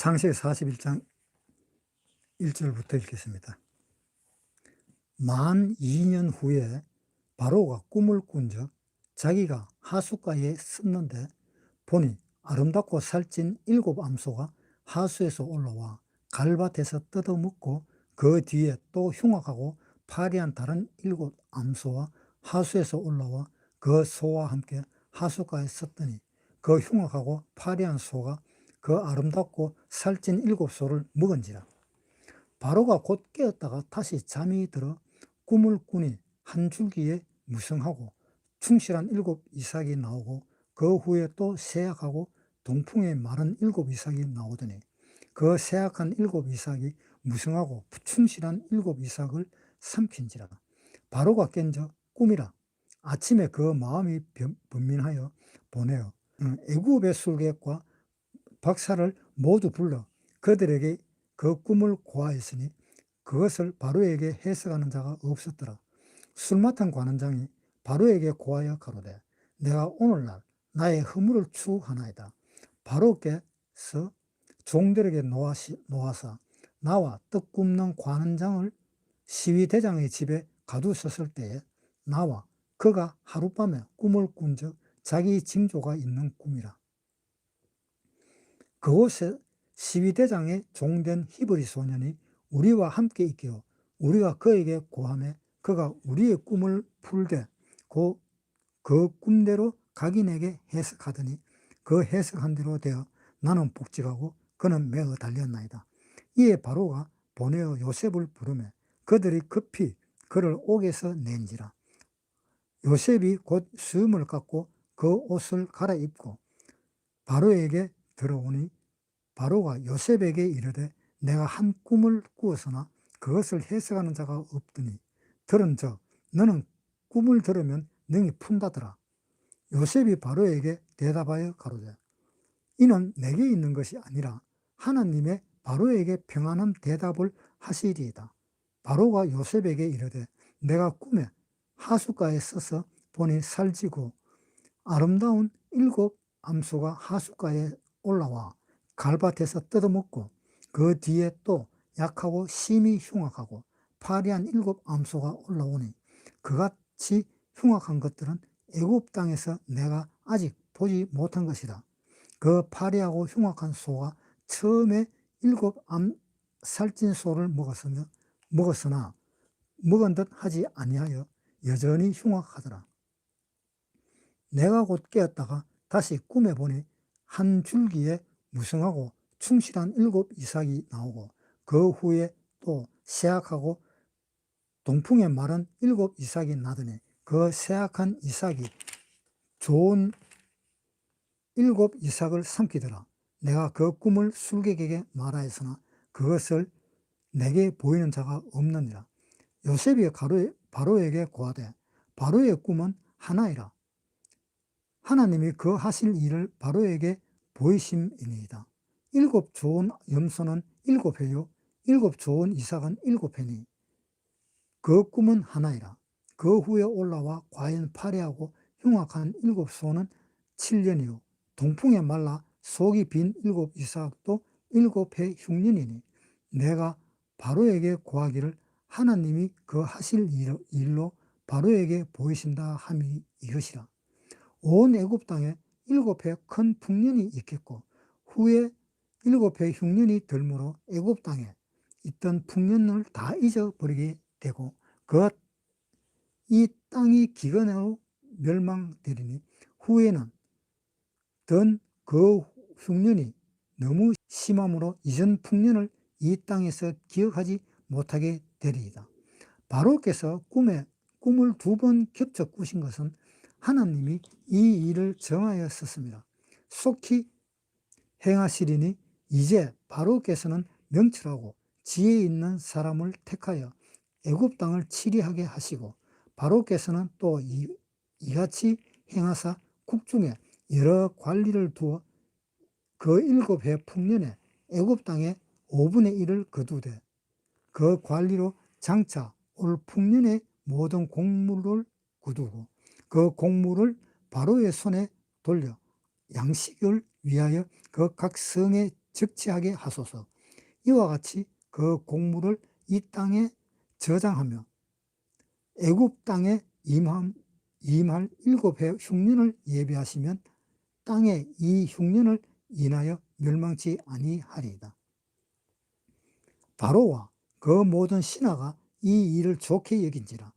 창세기 41장 1절부터 읽겠습니다. 만 2년 후에 바로가 꿈을 꾼적 자기가 하수가에 섰는데 보니 아름답고 살찐 일곱 암소가 하수에서 올라와 갈밭에서 뜯어먹고 그 뒤에 또 흉악하고 파리한 다른 일곱 암소와 하수에서 올라와 그 소와 함께 하수가에 섰더니 그 흉악하고 파리한 소가 그 아름답고 살찐 일곱 소를 먹은지라. 바로가 곧 깨었다가 다시 잠이 들어 꿈을 꾸니 한 줄기에 무성하고 충실한 일곱 이삭이 나오고 그 후에 또 세약하고 동풍에 마른 일곱 이삭이 나오더니 그 세약한 일곱 이삭이 무성하고 충실한 일곱 이삭을 삼킨지라. 바로가 깬적 꿈이라. 아침에 그 마음이 변- 번민하여 보내어 음, 애굽의 술객과 박사를 모두 불러 그들에게 그 꿈을 고하였으니 그것을 바로에게 해석하는 자가 없었더라. 술 맡은 관원장이 바로에게 고하여 가로되 내가 오늘날 나의 허물을 추하나이다. 바로께서 종들에게 놓아시, 놓아사 나와 떡 굽는 관원장을 시위대장의 집에 가두셨을 때에 나와 그가 하룻밤에 꿈을 꾼적 자기 징조가 있는 꿈이라. 그곳에 시위대장의 종된 히브리 소년이 우리와 함께 있기로 우리가 그에게 고함해 그가 우리의 꿈을 풀되 그, 그 꿈대로 각인에게 해석하더니 그 해석한 대로 되어 나는 복직하고 그는 매어 달렸나이다. 이에 바로가 보내어 요셉을 부르매 그들이 급히 그를 옥에서 낸지라. 요셉이 곧 수음을 갖고 그 옷을 갈아입고 바로에게 들어오니 바로가 요셉에게 이르되 내가 한 꿈을 꾸었으나 그것을 해석하는 자가 없더니 들은 적 너는 꿈을 들으면 능히 푼다더라. 요셉이 바로에게 대답하여 가로되 이는 내게 있는 것이 아니라 하나님의 바로에게 평안한 대답을 하시리이다. 바로가 요셉에게 이르되 내가 꿈에 하숫가에 서서 보니 살지고 아름다운 일곱 암소가 하숫가에 올라와 갈밭에서 뜯어먹고 그 뒤에 또 약하고 심히 흉악하고 파리한 일곱 암소가 올라오니 그같이 흉악한 것들은 애굽 땅에서 내가 아직 보지 못한 것이다. 그 파리하고 흉악한 소가 처음에 일곱 암 살찐 소를 먹었으며 먹었으나 먹은 듯 하지 아니하여 여전히 흉악하더라. 내가 곧 깨었다가 다시 꿈에 보니 한 줄기에 무성하고 충실한 일곱 이삭이 나오고 그 후에 또 세악하고 동풍에 마른 일곱 이삭이 나더니 그 세악한 이삭이 좋은 일곱 이삭을 삼키더라. 내가 그 꿈을 술객에게 말하였으나 그것을 내게 보이는 자가 없느니라. 요셉이 가로, 바로에게 고하되 바로의 꿈은 하나이라. 하나님이 그 하실 일을 바로에게 보이심이니이다. 일곱 좋은 염소는 일곱 회요, 일곱 좋은 이삭은 일곱 회니 그 꿈은 하나이라. 그 후에 올라와 과연 파래하고 흉악한 일곱 소는 7년이요. 동풍에 말라 속이 빈 일곱 이삭도 일곱 해 흉년이니 내가 바로에게 고하기를 하나님이 그 하실 일로 바로에게 보이신다 함이 이것이라. 온 애굽 땅에 일곱 해 큰 풍년이 있겠고 후에 일곱 해 흉년이 들므로 애굽 땅에 있던 풍년을 다 잊어버리게 되고 그 이 땅이 기근으로 멸망되리니 후에는 던그 흉년이 너무 심함으로 이전 풍년을 이 땅에서 기억하지 못하게 되리이다. 바로께서 꿈에 꿈을 두 번 겹쳐 꾸신 것은 하나님이 이 일을 정하였었습니다. 속히 행하시리니 이제 바로께서는 명철하고 지혜 있는 사람을 택하여 애굽 땅을 치리하게 하시고 바로께서는 또 이, 이같이 행하사 국중에 여러 관리를 두어 그 일곱 해 풍년에 애굽 땅에 5분의 1을 거두되 그 관리로 장차 올 풍년의 모든 곡물을 거두고 그 곡물을 바로의 손에 돌려 양식을 위하여 그 각 성에 적치하게 하소서. 이와 같이 그 곡물을 이 땅에 저장하며 애굽 땅에 임함, 임할 일곱 해 흉년을 예비하시면 땅에 이 흉년을 인하여 멸망치 아니하리이다. 바로와 그 모든 신하가 이 일을 좋게 여긴지라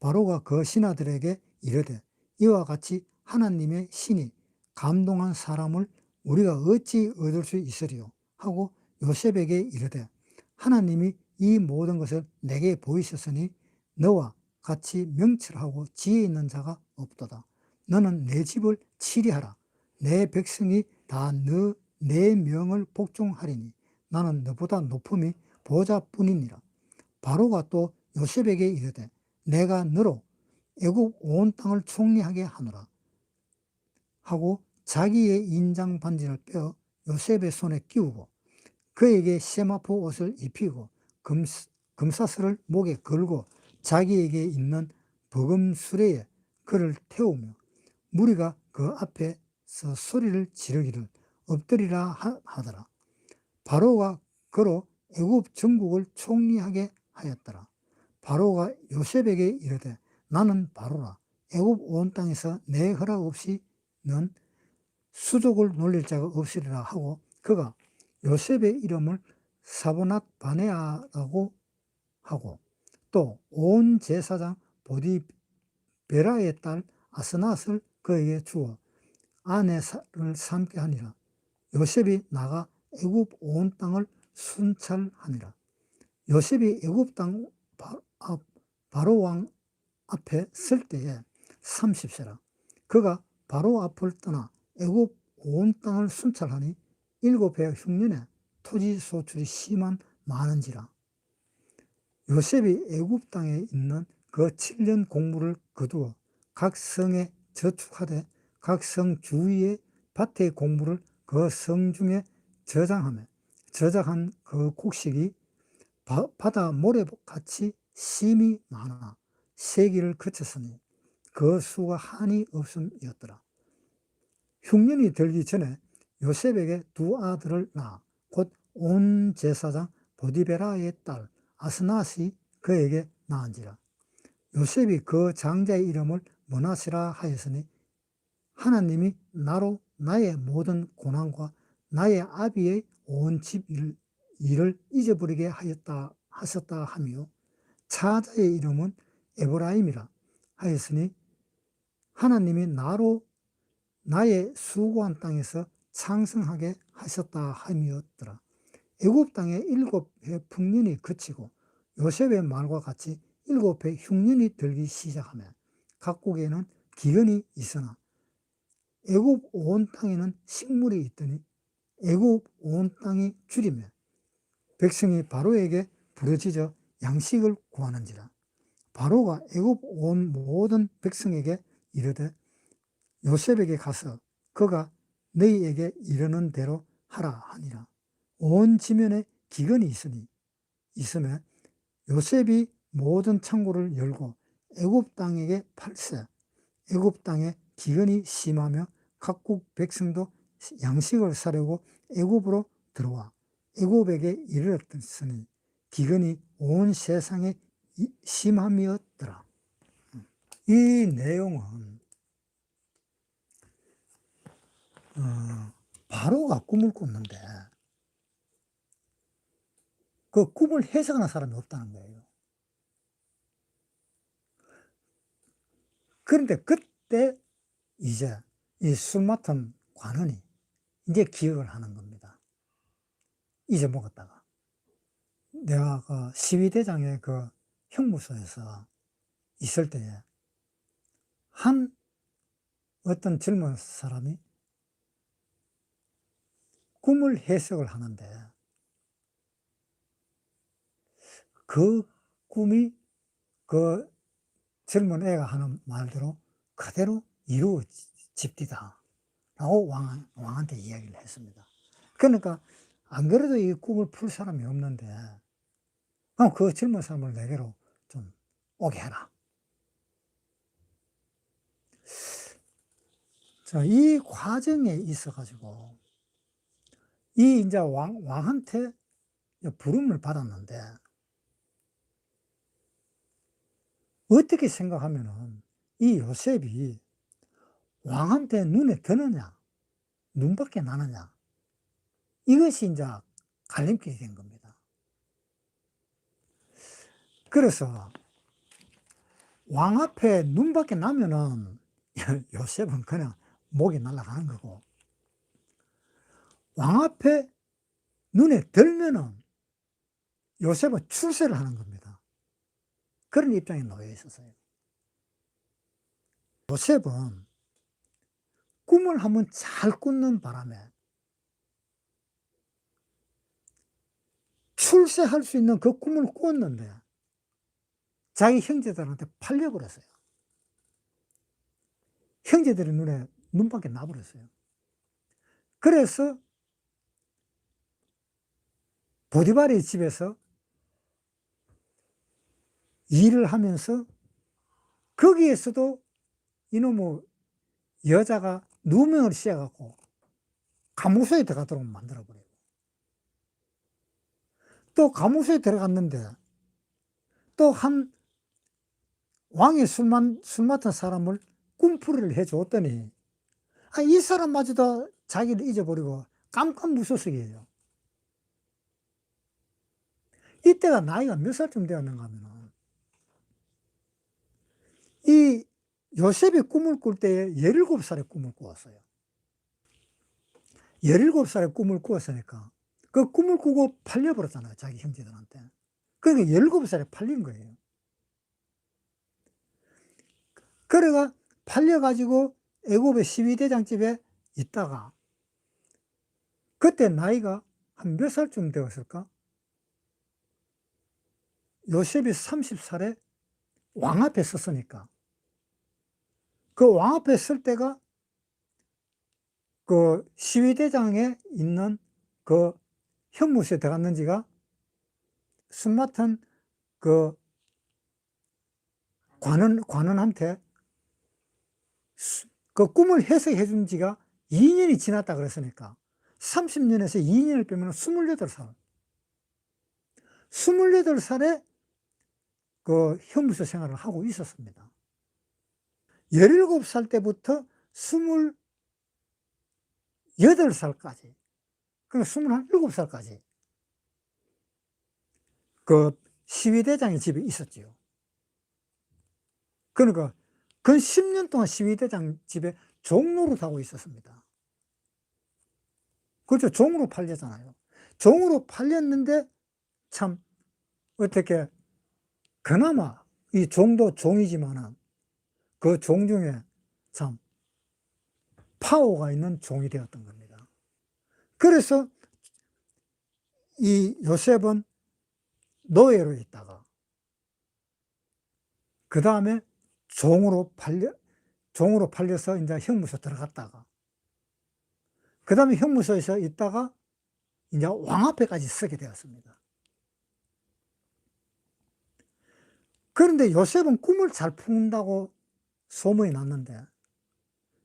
바로가 그 신하들에게 이르되 이와 같이 하나님의 신이 감동한 사람을 우리가 어찌 얻을 수 있으리요 하고 요셉에게 이르되 하나님이 이 모든 것을 내게 보이셨으니 너와 같이 명철하고 지혜 있는 자가 없도다. 너는 내 집을 치리하라. 내 백성이 다 너 내 명을 복종하리니 나는 너보다 높음이 보좌뿐이니라. 바로가 또 요셉에게 이르되 내가 너로 애굽 온 땅을 총리하게 하노라 하고 자기의 인장 반지를 빼어 요셉의 손에 끼우고 그에게 세마포 옷을 입히고 금, 금사슬을 목에 걸고 자기에게 있는 버금 수레에 그를 태우며 무리가 그 앞에서 소리를 지르기를 엎드리라 하더라. 바로가 그로 애굽 전국을 총리하게 하였더라. 바로가 요셉에게 이르되 나는 바로라. 애굽 온 땅에서 내 허락 없이 는 수족을 놀릴 자가 없으리라 하고 그가 요셉의 이름을 사보낫 바네아라고 하고 또 온 제사장 보디베라의 딸 아스낫을 그에게 주어 아내를 삼게 하니라. 요셉이 나가 애굽 온 땅을 순찰하니라. 요셉이 애굽 땅 바로 왕 앞에 쓸 때에 30세라. 그가 바로 앞을 떠나 애굽 온 땅을 순찰하니 일곱 해 흉년에 토지 소출이 심한 많은지라. 요셉이 애굽 땅에 있는 그 7년 공물을 거두어 각 성에 저축하되 각 성 주위의 밭의 공물을 그 성 중에 저장하며 저장한 그 곡식이 바다 모래같이 심이 많아 세기를 거쳤으니 그 수가 한이 없음이었더라. 흉년이 들기 전에 요셉에게 두 아들을 낳아 곧 온 제사장 보디베라의 딸 아스낫이 그에게 낳은지라. 요셉이 그 장자의 이름을 모나시라 하였으니 하나님이 나로 나의 모든 고난과 나의 아비의 온 집 일을 잊어버리게 하였다 하셨다 하며 차자의 이름은 에브라임이라 하였으니 하나님이 나로 나의 수고한 땅에서 창성하게 하셨다 함이었더라. 애굽 땅에 일곱 해 풍년이 그치고 요셉의 말과 같이 일곱 해 흉년이 들기 시작하며 각국에는 기근이 있으나 애굽 온 땅에는 식물이 있더니 애굽 온 땅이 줄이며 백성이 바로에게 부르짖어 양식을 구하는지라 바로가 애굽 온 모든 백성에게 이르되 요셉에게 가서 그가 너희에게 이르는 대로 하라 하니라. 온 지면에 기근이 있으니 있으면 요셉이 모든 창고를 열고 애굽 땅에게 팔세. 애굽 땅에 기근이 심하며 각국 백성도 양식을 사려고 애굽으로 들어와 애굽에게 이르렀으니 기근이 온 세상에 심함이었더라. 이 내용은 어, 바로가 꿈을 꿨는데 그 꿈을 해석하는 사람이 없다는 거예요. 그런데 그때 이제 이 술 맡은 관원이 이제 기억을 하는 겁니다. 잊어먹었다가. 내가 그 12대장의 그 형무소에서 있을 때에 한 어떤 젊은 사람이 꿈을 해석을 하는데 그 꿈이 그 젊은 애가 하는 말대로 그대로 이루어집디다. 라고 왕, 왕한테 이야기를 했습니다. 그러니까 안 그래도 이 꿈을 풀 사람이 없는데 그 젊은 사람을 내게로 좀 오게 해라. 자, 이 과정에 있어 가지고 이 이제 왕, 왕한테 부름을 받았는데, 어떻게 생각하면은 이 요셉이 왕한테 눈에 드느냐, 눈밖에 나느냐, 이것이 이제 갈림길이 된 겁니다. 그래서 왕 앞에 눈밖에 나면은 요셉은 그냥 목이 날아가는 거고, 왕 앞에 눈에 들면은 요셉은 출세를 하는 겁니다. 그런 입장에 놓여 있었어요. 요셉은 꿈을 한번 잘 꾼는 바람에 출세할 수 있는 그 꿈을 꾸었는데 자기 형제들한테 팔려버렸어요. 형제들의 눈에 눈밖에 나버렸어요. 그래서 보디발의 집에서 일을 하면서 거기에서도 이놈의 여자가 누명을 씌워갖고 감옥소에 들어가도록 만들어버려요. 또 감옥소에 들어갔는데 또 한 왕의 술만, 술 맡은 사람을 꿈풀이를 해줬더니 아, 이 사람마저도 자기를 잊어버리고 깜깜무소식이에요. 이때가 나이가 몇 살쯤 되었는가 하면은 이 요셉이 꿈을 꿀 때에 17살에 꿈을 꾸었어요. 17살에 꿈을 꾸었으니까 그 꿈을 꾸고 팔려버렸잖아요. 자기 형제들한테. 그러니까 17살에 팔린 거예요. 그래가 팔려가지고 애굽의 12대장 집에 있다가 그때 나이가 한 몇 살쯤 되었을까? 요셉이 30살에 왕 앞에 섰으니까 그 왕 앞에 설 때가 그 시위대장에 있는 그 현무소에 들어갔는지가 술 맡은 그 관원, 관원한테 그 꿈을 해석해 준 지가 2년이 지났다 그랬으니까 30년에서 2년을 빼면 28살. 28살에 그 현무소 생활을 하고 있었습니다. 17살 때부터 28살까지, 그러니까 27살까지 그 시위대장의 집에 있었지요. 그러니까 근 10년 동안 시위대장 집에 종로를 하고 있었습니다. 그렇죠. 종으로 팔렸잖아요. 종으로 팔렸는데 참 어떻게 그나마 이 종도 종이지만은 그 종 중에 참 파워가 있는 종이 되었던 겁니다. 그래서 이 요셉은 노예로 있다가 그 다음에 종으로 팔려 종으로 팔려서 이제 형무소 들어갔다가 그 다음에 형무소에서 있다가 이제 왕 앞에까지 서게 되었습니다. 그런데 요셉은 꿈을 잘 푼다고 소문이 났는데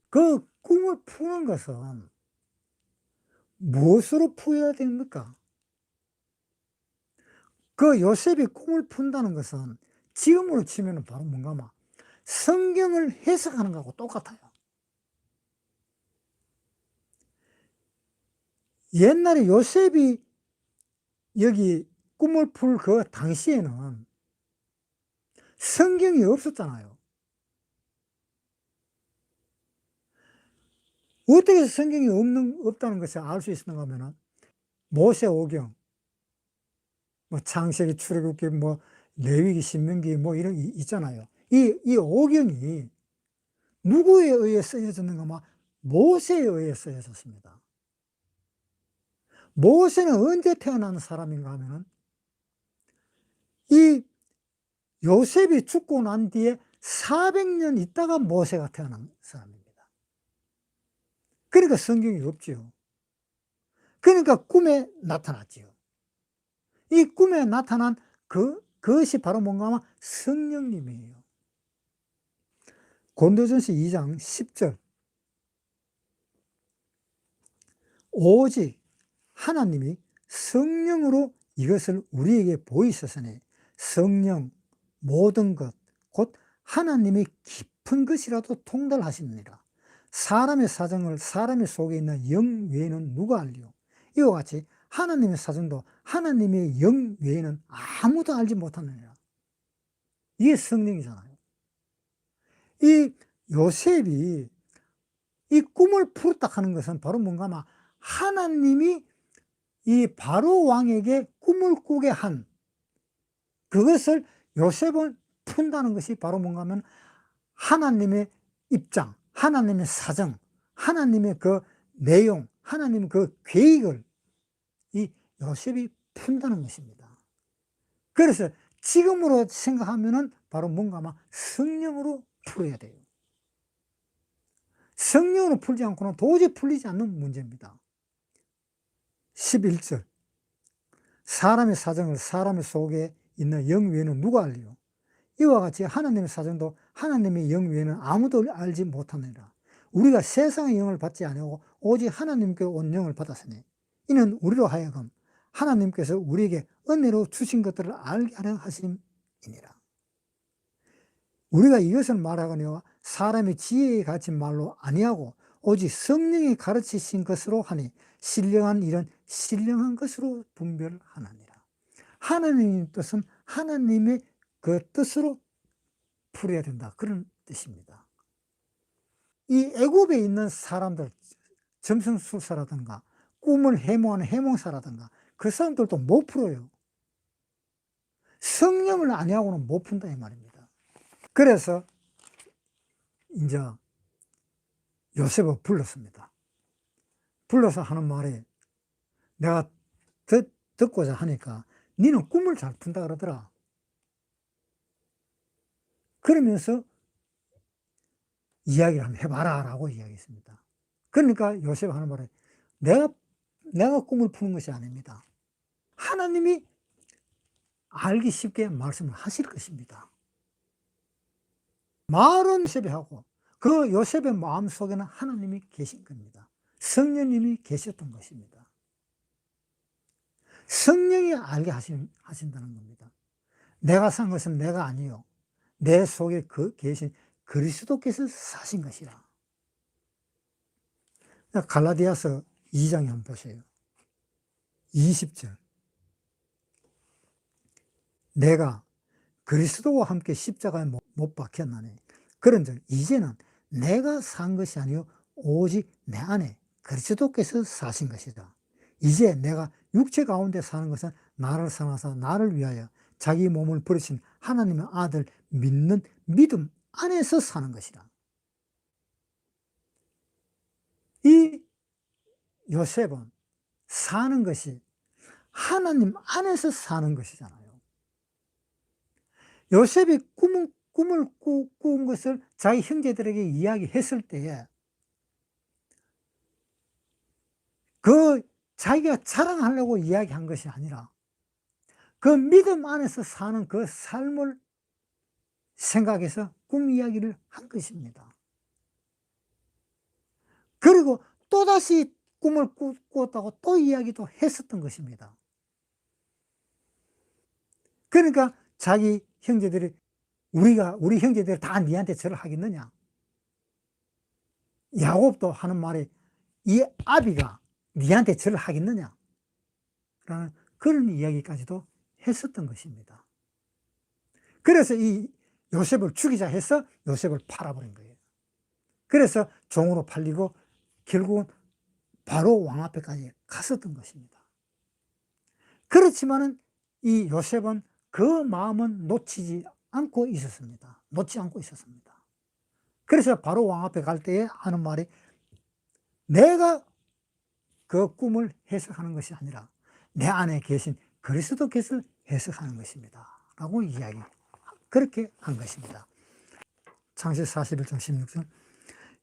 그 꿈을 푸는 것은 무엇으로 풀어야 됩니까? 그 요셉이 꿈을 푼다는 것은 지금으로 치면 바로 뭔가 막 성경을 해석하는 것하고 똑같아요. 옛날에 요셉이 여기 꿈을 풀 그 당시에는 성경이 없었잖아요. 어떻게 성경이 없는, 없다는 것을 알 수 있는가 하면 모세 오경, 뭐 창세기, 출애굽기, 뭐 레위기, 신명기 뭐 이런 이 있잖아요. 이, 이 오경이 누구에 의해 쓰여졌는가? 막 모세에 의해 쓰여졌습니다. 모세는 언제 태어난 사람인가 하면은 이 요셉이 죽고 난 뒤에 400년 있다가 모세가 태어난 사람입니다. 그러니까 성경이 없지요. 그러니까 꿈에 나타났지요. 이 꿈에 나타난 그, 그것이 바로 뭔가 하면 성령님이에요. 고린도전서 2장 10절 오직 하나님이 성령으로 이것을 우리에게 보이셨으니 성령 모든 것 곧 하나님의 깊은 것이라도 통달하시느니라. 사람의 사정을 사람의 속에 있는 영 외에는 누가 알리요? 이와 같이 하나님의 사정도 하나님의 영 외에는 아무도 알지 못하느니라. 이게 성령이잖아요. 이 요셉이 이 꿈을 풀었다 하는 것은 바로 뭔가 막 하나님이 이 바로 왕에게 꿈을 꾸게 한 그것을 요셉은 푼다는 것이 바로 뭔가 하면 하나님의 입장, 하나님의 사정, 하나님의 그 내용, 하나님의 그 계획을 이 요셉이 푼다는 것입니다. 그래서 지금으로 생각하면은 바로 뭔가 막 성령으로 풀어야 돼요. 성령으로 풀지 않고는 도저히 풀리지 않는 문제입니다. 11절. 사람의 사정을 사람의 속에 있는 영 외에는 누가 알리요? 이와 같이 하나님의 사정도 하나님의 영 외에는 아무도 알지 못하느니라. 우리가 세상의 영을 받지 아니하고 오직 하나님께 온 영을 받았으니 이는 우리로 하여금 하나님께서 우리에게 은혜로 주신 것들을 알게 하려 하심이니라. 우리가 이것을 말하거니와 사람의 지혜에 갇힌 말로 아니하고 오직 성령이 가르치신 것으로 하니 신령한 일은 신령한 것으로 분별하느니라. 하나님의 뜻은 하나님의 그 뜻으로 풀어야 된다. 그런 뜻입니다. 이 애굽에 있는 사람들, 점성술사라든가 꿈을 해몽하는 해몽사라든가 그 사람들도 못 풀어요. 성령을 아니하고는 못 푼다 이 말입니다. 그래서 이제 요셉을 불렀습니다. 불러서 하는 말이 내가 듣, 듣고자 하니까 니는 꿈을 잘 푼다 그러더라. 그러면서 이야기를 한번 해봐라 라고 이야기했습니다. 그러니까 요셉 하는 말에 내가, 내가 꿈을 푸는 것이 아닙니다. 하나님이 알기 쉽게 말씀을 하실 것입니다. 말은 요셉이 하고 그 요셉의 마음 속에는 하나님이 계신 겁니다. 성령님이 계셨던 것입니다. 성령이 알게 하신, 하신다는 겁니다. 내가 산 것은 내가 아니요. 내 속에 그 계신 그리스도께서 사신 것이라. 갈라디아서 2장에 한번 보세요. 20절. 내가 그리스도와 함께 십자가에 못 박혔나니 그런즉 이제는 내가 산 것이 아니요 오직 내 안에 그리스도께서 사신 것이다. 이제 내가 육체 가운데 사는 것은 나를 사랑하사 나를 위하여 자기 몸을 버리신 하나님의 아들 믿는 믿음 안에서 사는 것이다. 이 요셉은 사는 것이 하나님 안에서 사는 것이잖아요. 요셉이 꿈을, 꿈을 꾸, 꾼 것을 자기 형제들에게 이야기했을 때에 그 자기가 자랑하려고 이야기한 것이 아니라 그 믿음 안에서 사는 그 삶을 생각해서 꿈 이야기를 한 것입니다. 그리고 또다시 꿈을 꾸었다고 또 이야기도 했었던 것입니다. 그러니까 자기 형제들이 우리가 우리 형제들이 다 니한테 절을 하겠느냐? 야곱도 하는 말이 이 아비가 니한테 절을 하겠느냐? 라는 그런 이야기까지도 했었던 것입니다. 그래서 이 요셉을 죽이자 해서 요셉을 팔아버린 거예요. 그래서 종으로 팔리고 결국은 바로 왕 앞에까지 갔었던 것입니다. 그렇지만은 이 요셉은 그 마음은 놓치지 않고 있었습니다. 놓지 않고 있었습니다. 그래서 바로 왕 앞에 갈 때에 하는 말이 내가 그 꿈을 해석하는 것이 아니라 내 안에 계신 그리스도께서 해석하는 것입니다. 라고 이야기, 그렇게 한 것입니다. 창시 41장 16절.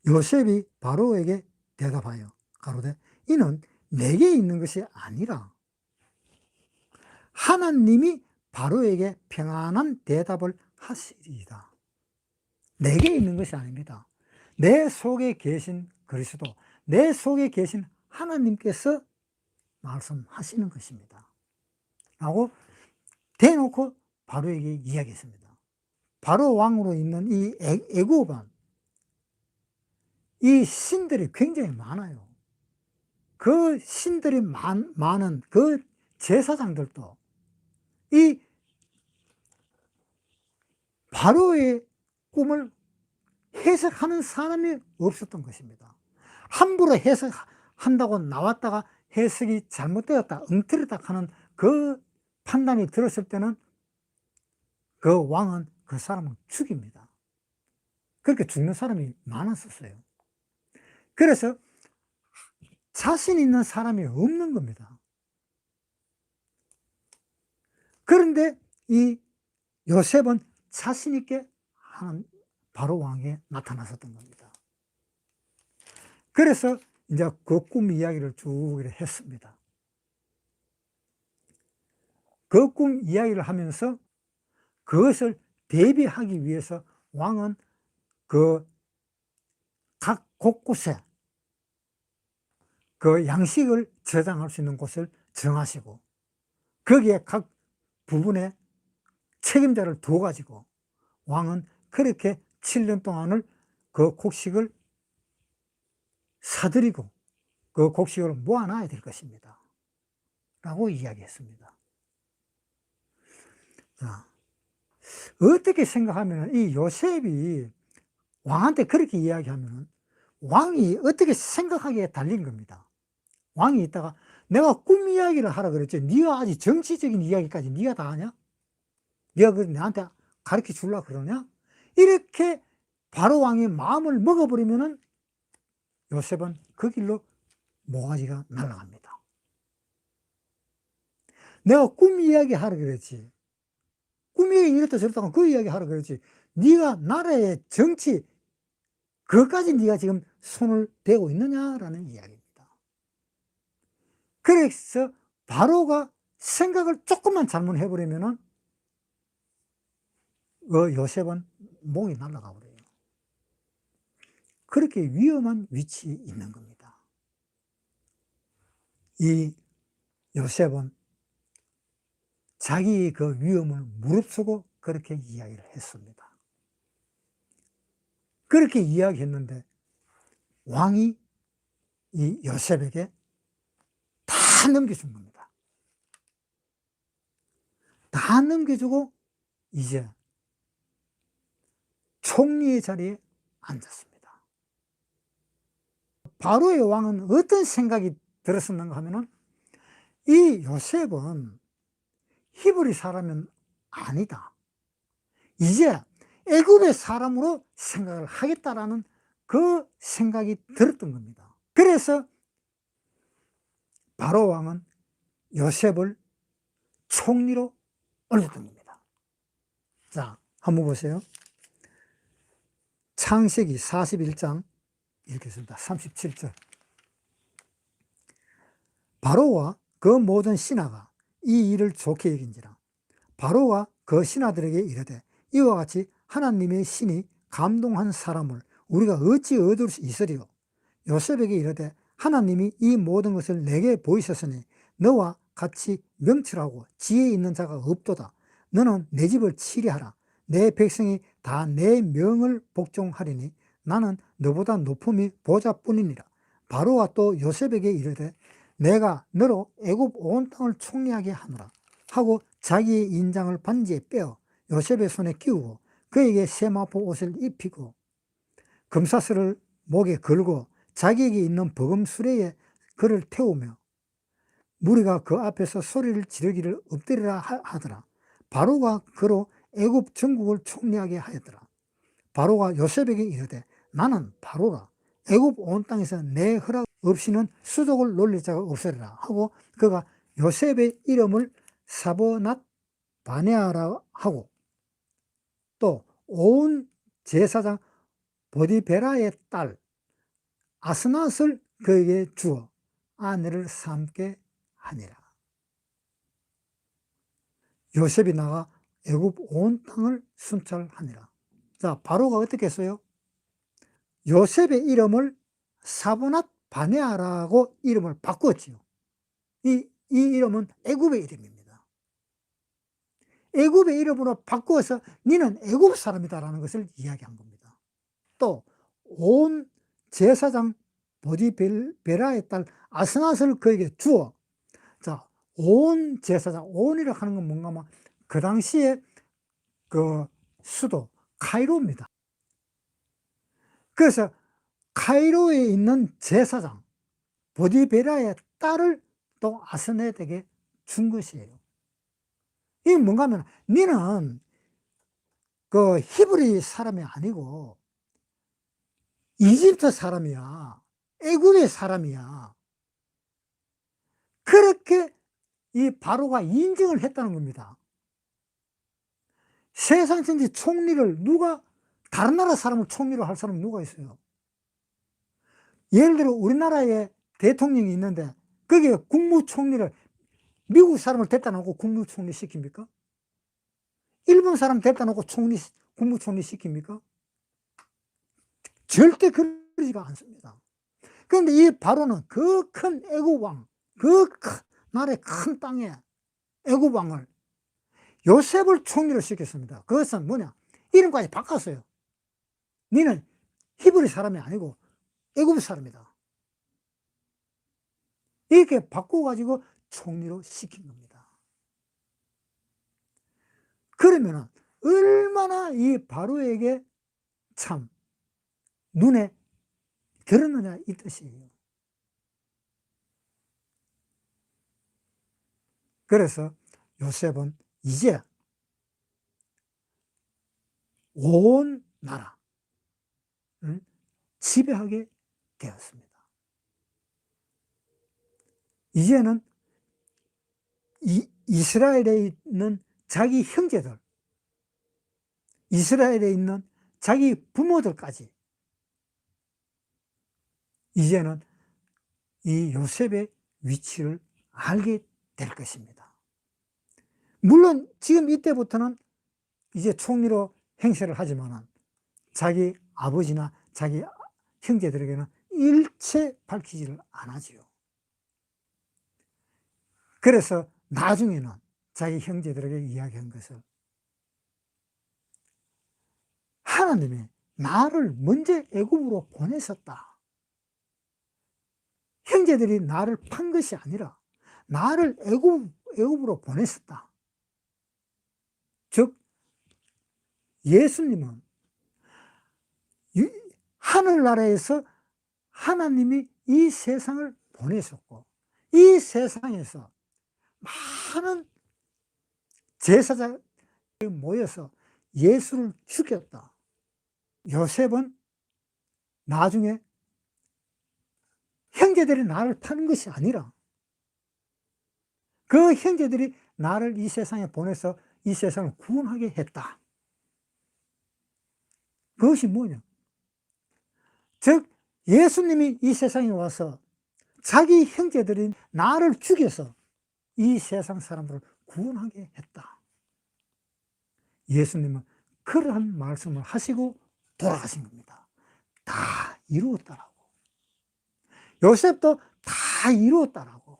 요셉이 바로에게 대답하여 가로되 이는 내게 있는 것이 아니라 하나님이 바로에게 평안한 대답을 하시리이다. 내게 있는 것이 아닙니다. 내 속에 계신 그리스도, 내 속에 계신 하나님께서 말씀하시는 것입니다. 라고 대놓고 바로에게 이야기했습니다. 바로 왕으로 있는 이 애- 애굽은 이 신들이 굉장히 많아요. 그 신들이 많, 많은 그 제사장들도 이 바로의 꿈을 해석하는 사람이 없었던 것입니다. 함부로 해석한다고 나왔다가 해석이 잘못되었다, 엉터리다 하는 그 판단이 들었을 때는 그 왕은 그 사람을 죽입니다. 그렇게 죽는 사람이 많았었어요. 그래서 자신 있는 사람이 없는 겁니다. 그런데 이 요셉은 자신 있게 하는 바로 왕에 나타났었던 겁니다. 그래서 이제 그 꿈 이야기를 쭉 했습니다. 그 꿈 이야기를 하면서 그것을 대비하기 위해서 왕은 그 각 곳곳에 그 양식을 저장할 수 있는 곳을 정하시고 거기에 각 부분에 책임자를 두어 가지고 왕은 그렇게 7년 동안을 그 곡식을 사들이고 그 곡식을 모아놔야 될 것입니다. 라고 이야기했습니다. 자, 어떻게 생각하면 이 요셉이 왕한테 그렇게 이야기하면 왕이 어떻게 생각하기에 달린 겁니다. 왕이 있다가 내가 꿈 이야기를 하라 그랬지. 네가 아직 정치적인 이야기까지 네가 다 하냐? 네가 그 나한테 가르쳐 줄라 그러냐? 이렇게 바로 왕이 마음을 먹어버리면은 요셉은 그 길로 모가지가 날아갑니다. 내가 꿈 이야기 하라 그랬지. 꿈 이야기 이랬다 저랬다 그 이야기 하라 그랬지. 네가 나라의 정치 그것까지 네가 지금 손을 대고 있느냐라는 이야기입니다. 그래서 바로가 생각을 조금만 잘못해버리면은 그 요셉은 목이 날아가 버려요. 그렇게 위험한 위치에 있는 겁니다. 이 요셉은 자기의 그 위험을 무릅쓰고 그렇게 이야기를 했습니다. 그렇게 이야기했는데 왕이 이 요셉에게 다 넘겨준 겁니다. 다 넘겨주고 이제 총리의 자리에 앉았습니다. 바로의 왕은 어떤 생각이 들었었는가 하면은 이 요셉은 히브리 사람은 아니다. 이제 애굽의 사람으로 생각을 하겠다라는 그 생각이 들었던 겁니다. 그래서 바로 왕은 요셉을 총리로 올렸던 겁니다. 자, 한번 보세요. 창세기 41장 읽겠습니다. 37절. 바로와 그 모든 신하가 이 일을 좋게 여긴지라. 바로와 그 신하들에게 이르되 이와 같이 하나님의 신이 감동한 사람을 우리가 어찌 얻을 수 있으리요? 요셉에게 이르되 하나님이 이 모든 것을 내게 보이셨으니 너와 같이 명철하고 지혜 있는 자가 없도다. 너는 내 집을 치리하라. 내 백성이 다 내 명을 복종하리니 나는 너보다 높음이 보좌뿐이니라. 바로와 또 요셉에게 이르되 내가 너로 애굽 온 땅을 총리하게 하노라 하고 자기의 인장을 반지에 빼어 요셉의 손에 끼우고 그에게 세마포 옷을 입히고 금사슬을 목에 걸고 자기에게 있는 버금 수레에 그를 태우며 무리가 그 앞에서 소리를 지르기를 엎드리라 하더라. 바로가 그로 애굽 전국을 총리하게 하였더라. 바로가 요셉에게 이르되 나는 바로라. 애굽 온 땅에서 내 허락 없이는 수족을 놀릴 자가 없으리라 하고 그가 요셉의 이름을 사보낫 바네아라 하고 또 온 제사장 보디베라의 딸 아스낫을 그에게 주어 아내를 삼게 하니라. 요셉이 나가 애굽 온 땅을 순찰하니라. 자, 바로가 어떻게 했어요? 요셉의 이름을 사보낫 바네아라고 이름을 바꾸었지요. 이, 이 이름은 애굽의 이름입니다. 애굽의 이름으로 바꾸어서 니는 애굽 사람이다라는 것을 이야기한 겁니다. 또 온 제사장 보디베라의 딸 아스낫을 그에게 주어 자, 온 제사장 온이라 하는 건 뭔가 하면 그 당시에 그 수도 카이로입니다. 그래서 카이로에 있는 제사장 보디베라의 딸을 또 아스넷에게 준 것이에요. 이게 뭔가 하면 니는 그 히브리 사람이 아니고 이집트 사람이야. 애굽의 사람이야. 그렇게 이 바로가 인정을 했다는 겁니다. 세상 전체 총리를 누가 다른 나라 사람을 총리로 할 사람은 누가 있어요? 예를 들어 우리나라에 대통령이 있는데 거기에 국무총리를 미국 사람을 데려다 놓고 국무총리 시킵니까? 일본 사람 데려다 놓고 총리, 국무총리 시킵니까? 절대 그러지가 않습니다. 그런데 이 바로는 그 큰 애국왕, 그 큰, 나라의 큰 땅에 애국왕을 요셉을 총리로 시켰습니다. 그것은 뭐냐? 이름까지 바꿨어요. 니는 히브리 사람이 아니고 애굽 사람이다. 이렇게 바꿔가지고 총리로 시킨 겁니다. 그러면은 얼마나 이 바로에게 참 눈에 들었느냐 이 뜻이에요. 그래서 요셉은 이제 온 나라를 지배하게 되었습니다. 이제는 이, 이스라엘에 있는 자기 형제들, 이스라엘에 있는 자기 부모들까지 이제는 이 요셉의 위치를 알게 될 것입니다. 물론 지금 이때부터는 이제 총리로 행세를 하지만 자기 아버지나 자기 형제들에게는 일체 밝히지를 않아지요. 그래서 나중에는 자기 형제들에게 이야기한 것을 하나님이 나를 먼저 애굽으로 보내셨다. 형제들이 나를 판 것이 아니라 나를 애굽 애굽으로 보냈었다. 즉 예수님은 하늘나라에서 하나님이 이 세상을 보내셨고 이 세상에서 많은 제사장이 모여서 예수를 죽였다. 요셉은 나중에 형제들이 나를 파는 것이 아니라 그 형제들이 나를 이 세상에 보내서 이 세상을 구원하게 했다. 그것이 뭐냐? 즉, 예수님이 이 세상에 와서 자기 형제들인 나를 죽여서 이 세상 사람들을 구원하게 했다. 예수님은 그러한 말씀을 하시고 돌아가신 겁니다. 다 이루었다라고. 요셉도 다 이루었다라고.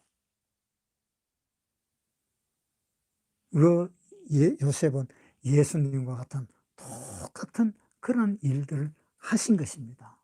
그 예, 요셉은 예수님과 같은 똑같은 그런 일들을 하신 것입니다.